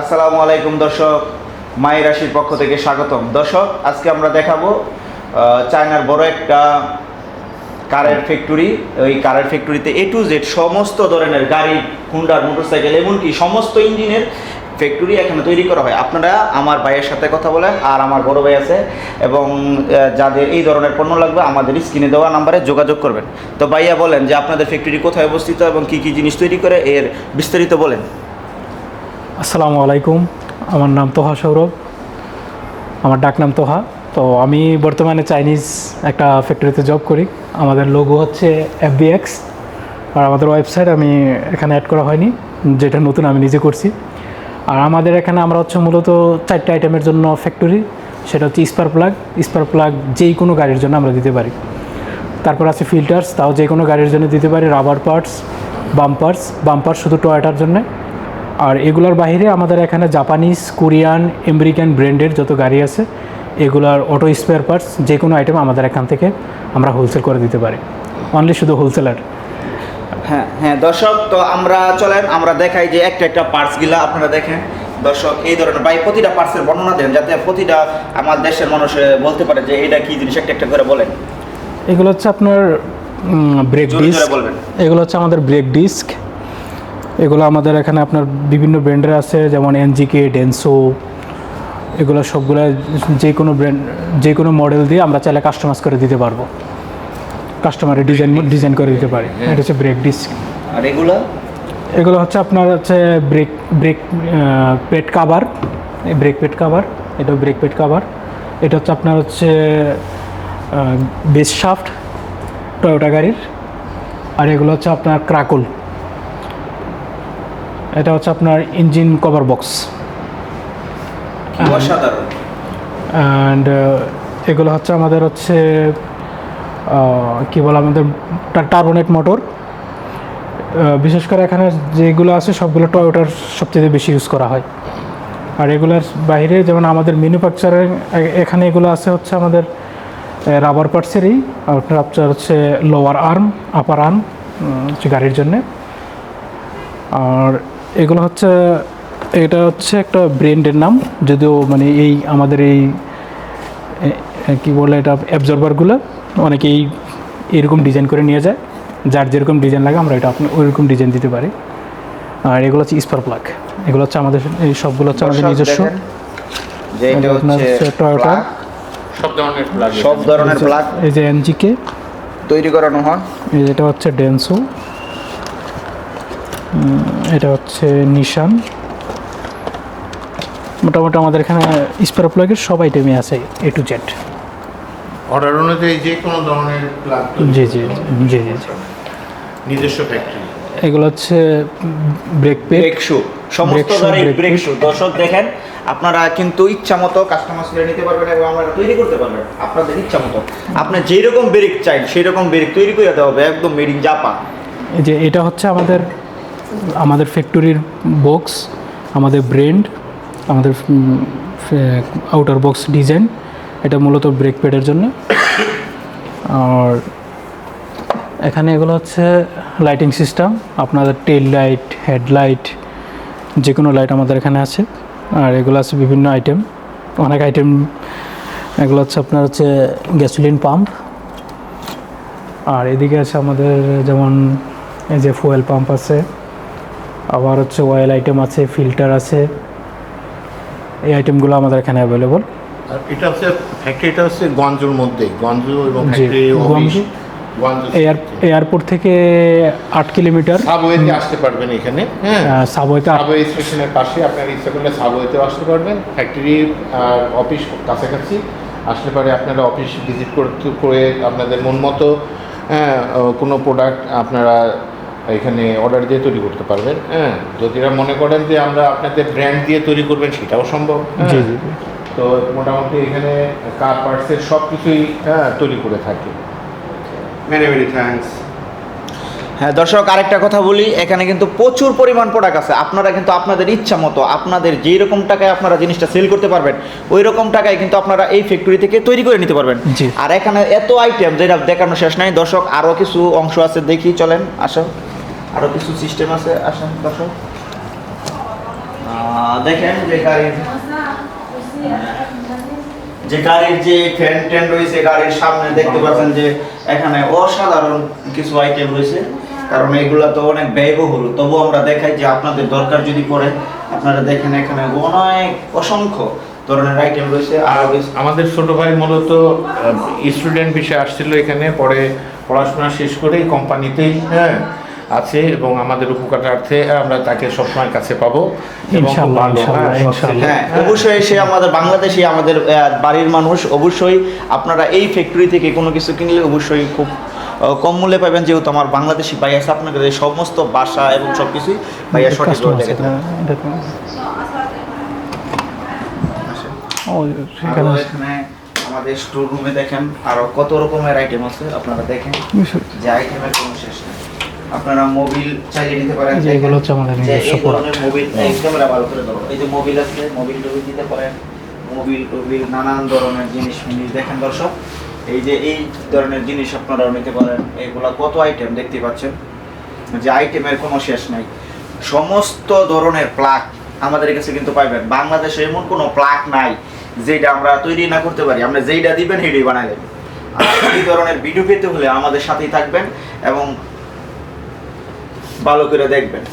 আসসালামু আলাইকুম, দর্শক। মায়ের রাশির পক্ষ থেকে স্বাগতম। দর্শক, আজকে আমরা দেখাবো চায়নার বড় একটা কারের ফ্যাক্টরি ওই কারের ফ্যাক্টরিতে এ টু জেড সমস্ত ধরনের গাড়ি, হুন্ডার, মোটরসাইকেল, এমনকি সমস্ত ইঞ্জিনের ফ্যাক্টরি এখানে তৈরি করা হয়। আপনারা আমার ভাইয়ের সাথে কথা বলেন, আর আমার বড় ভাই আছে, এবং যাদের এই ধরনের পণ্য লাগবে, আমাদের স্ক্রিনে দেওয়া নাম্বারে যোগাযোগ করবেন। তো ভাইয়া বলেন যে, আপনাদের ফ্যাক্টরি কোথায় অবস্থিত এবং কি কি জিনিস তৈরি করে, এর বিস্তারিত বলেন। আসসালামু আলাইকুম। আমার নাম তোহা সৌরভ। আমার ডাক নাম তোহা। তো আমি বর্তমানে চাইনিজ একটা ফ্যাক্টরিতে জব করি। আমাদের লোগো হচ্ছে এফবিএক্স আর আমাদের ওয়েবসাইট আমি এখানে অ্যাড করা হয়নি, যেটা নতুন আমি নিজে করছি। আর আমাদের এখানে আমরা হচ্ছে মূলত চারটে আইটেমের জন্য ফ্যাক্টরি সেটা হচ্ছে স্পার প্লাগ স্পার প্লাগ যেই কোনো গাড়ির জন্য আমরা দিতে পারি। তারপর আছে ফিল্টার্স তাও যে কোনো গাড়ির জন্য দিতে পারি। রাবার পার্টস বাম্পার্স বাম্পার শুধু টয়োটার জন্য। আর এগুলোর বাইরে আমাদের এখানে জাপানিজ কোরিয়ান আমেরিকান ব্র্যান্ডের যত গাড়ি আছে এগুলার অটো স্পেয়ার পার্টস যে কোনো আইটেম আমাদের এখান থেকে আমরা হোলসেল করে দিতে পারি। অনলি শুধু হোলসেলার হ্যাঁ হ্যাঁ দর্শক তো আমরা চলেন আমরা দেখাই যে একটা একটা পার্টসগুলা আপনারা দেখেন। দর্শক এই ধরনের ভাই প্রতিটা পার্টসের বর্ণনা দেন যাতে প্রতিটা আমার দেশের মানুষ বলতে পারে যে এটা কি জিনিস একটা একটা করে বলেন। এগুলো হচ্ছে আপনার ব্রেক ডিস্ক বলবেন। এগুলো হচ্ছে আমাদের ব্রেক ডিস্ক এগুলো আমাদের এখানে আপনার বিভিন্ন ব্র্যান্ডের আছে যেমন এনজিকে ডেনসো এগুলো সবগুলো যে কোনো ব্র্যান্ড যে কোনো মডেল দিয়ে আমরা চাইলে কাস্টমাইজ করে দিতে পারব। কাস্টমারের ডিজাইন ডিজাইন করে দিতে পারি। এটা হচ্ছে ব্রেক ডিস্ক আর এগুলো? এগুলো হচ্ছে আপনার হচ্ছে brake brake pad cover brake pad cover এটা ব্রেক পেট কাভার এটা হচ্ছে আপনার হচ্ছে বেস শাফট টয়োটা গাড়ির। আর এগুলো হচ্ছে আপনার ক্রাকুল এটা হচ্ছে আপনার ইঞ্জিন কভার বক্স। অ্যান্ড এগুলো হচ্ছে আমাদের হচ্ছে কি বলে আমাদের টার্বোনেট মোটর। বিশেষ করে এখানে যেগুলো আছে সবগুলো টয়োটার সবচেয়ে বেশি ইউজ করা হয়। আর এগুলোর বাইরে যেমন আমাদের ম্যানুফ্যাকচারিং এখানে এগুলো আছে হচ্ছে আমাদের রাবার পার্টসেরই আপনার আপনার হচ্ছে লোয়ার আর্ম আপার আর্ম হচ্ছে গাড়ির জন্যে। আর এগুলো হচ্ছে এটা হচ্ছে একটা ব্র্যান্ডের নাম যদিও মানে এই আমাদের এই কি বলে এটা অ্যাবজর্বারগুলো অনেকেই এরকম ডিজাইন করে নিয়ে যায়। যার যেরকম ডিজাইন লাগে আমরা এটা আপনি ওইরকম ডিজাইন দিতে পারি। আর এগুলো হচ্ছে স্পার প্লাগ এগুলো হচ্ছে আমাদের এই সবগুলো হচ্ছে আমাদের নিজস্ব। সব ধরনের প্লাগ সব ধরনের প্লাগ এই যে এনজিকে তৈরি করানো হয়। এই যেটা হচ্ছে ডেন্সো এটা হচ্ছে নিশান। মোটামুটি আমাদের এখানে স্পার প্লাগের সব আইটেমই আছে এ টু জেড অর্ডার অনুযায়ী যে কোনো ধরনের প্লাগ জি জি জি জি নিজস্ব ফ্যাক্টরি এগুলো হচ্ছে ব্রেক পেক ব্রেক শু সমস্ত ধরনের ব্রেক। শু দর্শক দেখেন আপনারা কিন্তু ইচ্ছা মতো কাস্টমাইজ করে নিতে পারবেন এবং আমরা তৈরি করতে পারবেন। আপনাদের ইচ্ছা মতো। আপনি যেই রকম ব্রেক চাই সেই রকম ব্রেক তৈরি করে দেওয়া হবে একদম মেড ইন জাপান এই যে এটা হচ্ছে আমাদের আমাদের ফ্যাক্টরির বক্স আমাদের ব্র্যান্ড আমাদের আউটার বক্স ডিজাইন এটা মূলত ব্রেক প্যাডের জন্য। আর এখানে এগুলো হচ্ছে লাইটিং সিস্টেম আপনাদের টেল লাইট হেডলাইট যে কোনো লাইট আমাদের এখানে আছে। আর এগুলো আছে বিভিন্ন আইটেম অনেক আইটেম এগুলো হচ্ছে আপনার হচ্ছে গ্যাসোলিন পাম্প আর এদিকে আছে আমাদের যেমন এই যে ফুয়েল পাম্প আছে। আবার হচ্ছে অয়েল আইটেম আছে ফিল্টার আছে। এই আইটেমগুলো আমাদের এখানে অ্যাভেলেবল আর এটা হচ্ছে ফ্যাক্টরিটা হচ্ছে গঞ্জুর মধ্যে গঞ্জু এবং factory Guangzhou. Guangzhou air airport থেকে আট কিলোমিটার সাবওয়েতে আসতে পারবেন এখানে হ্যাঁ। সাবওয়েতে সাবওয়ে স্টেশনের পাশে আপনার ইচ্ছা করলে সাবওয়েতেও আসতে পারবেন। ফ্যাক্টরি আর অফিস কাছাকাছি। আসলে পরে আপনারা অফিস ভিজিট করতে করে আপনাদের মন মতো হ্যাঁ কোনো প্রোডাক্ট আপনারা এখানে অর্ডার দিয়ে তৈরি করতে পারবেন হ্যাঁ? যদি মনে করেন যে আমরা আপনাদের ব্র্যান্ড দিয়ে তৈরি করবেন সেটাও সম্ভব হ্যাঁ। জি জি জি। তো মোটামুটি এখানে কার পার্টসের সব কিছুই হ্যাঁ তৈরি করে থাকে। মেনি মেনি থ্যাঙ্কস হ্যাঁ দর্শক আরেকটা কথা বলি এখানে কিন্তু প্রচুর পরিমাণ প্রোডাক্ট আছে। আপনারা কিন্তু আপনাদের ইচ্ছা মতো আপনাদের যেই রকম টাকায় আপনারা জিনিসটা সেল করতে পারবেন ওই রকম টাকায় কিন্তু আপনারা এই ফ্যাক্টরি থেকে তৈরি করে নিতে পারবেন। আর এখানে এত আইটেম যেটা দেখানো শেষ নাই দর্শক আরও কিছু অংশ আছে দেখি চলেন আসো। আরও কিছু সিস্টেম আছে, আসেন দর্শক। দেখেন যে গাড়ির যে গাড়ির যে ফ্যান ট্যান রয়েছে, গাড়ির সামনে দেখতে পাচ্ছেন যে এখানে অসাধারণ কিছু আইটেম রয়েছে। কারণ এগুলা তো অনেক ব্যয়বহুল। তবু আমরা দেখাই যে আপনাদের দরকার যদি পড়ে, আপনারা দেখেন এখানে অনেক অসংখ্য ধরনের আইটেম রয়েছে। আর আমাদের ছোট ভাই মূলত স্টুডেন্ট বিষয়ে আসছিল এখানে, পরে পড়াশোনা শেষ করে কোম্পানিতেই হ্যাঁ আছে এবং আমাদের উপকারার্থে আমরা তাকে সবসময় কাছে পাবো হ্যাঁ। হ্যাঁ অবশ্যই সে আমাদের বাংলাদেশে আমাদের বাড়ির মানুষ অবশ্যই আপনারা এই ফ্যাক্টরি থেকে কোনো কিছু কিনলে অবশ্যই খুব কম মূল্যে পাবেন যেহেতু আমার বাংলাদেশি ভাই আছে আপনাদের এই সমস্ত বাসা এবং সব কিছুই ভাইয়া সেখানে আরও এখানে আমাদের স্টোর রুমে দেখেন আরও কত রকমের আইটেম আছে আপনারা দেখেন। যে আইটেমের কোনো শেষ আপনারা মোবিল চাইলে নিতে পারেন। এগুলো হচ্ছে আমাদের নিজস্ব product। মোবিল এই ক্যামেরা ভালো করে ধরো এই যে মোবিল আছে মোবিল টবিল দিতে পারেন। মোবিল টবিল নানান ধরনের জিনিস মিনিস দেখেন দর্শক এই যে এই ধরনের জিনিস আপনারাও নিতে পারেন। এইগুলা কত আইটেম দেখতে পাচ্ছেন? যে আইটেমের কোনো শেষ নাই। সমস্ত ধরনের প্লাগ আমাদের কাছে কিন্তু পাইবেন। বাংলাদেশে এমন কোনো প্লাগ নাই যেটা আমরা তৈরি না করতে পারি। আমরা যেইটা দিবেন সেটাই বানাই দেবেন। আর এই ধরনের ভিডিও পেতে হলে আমাদের সাথেই থাকবেন এবং ভালো করে দেখবেন।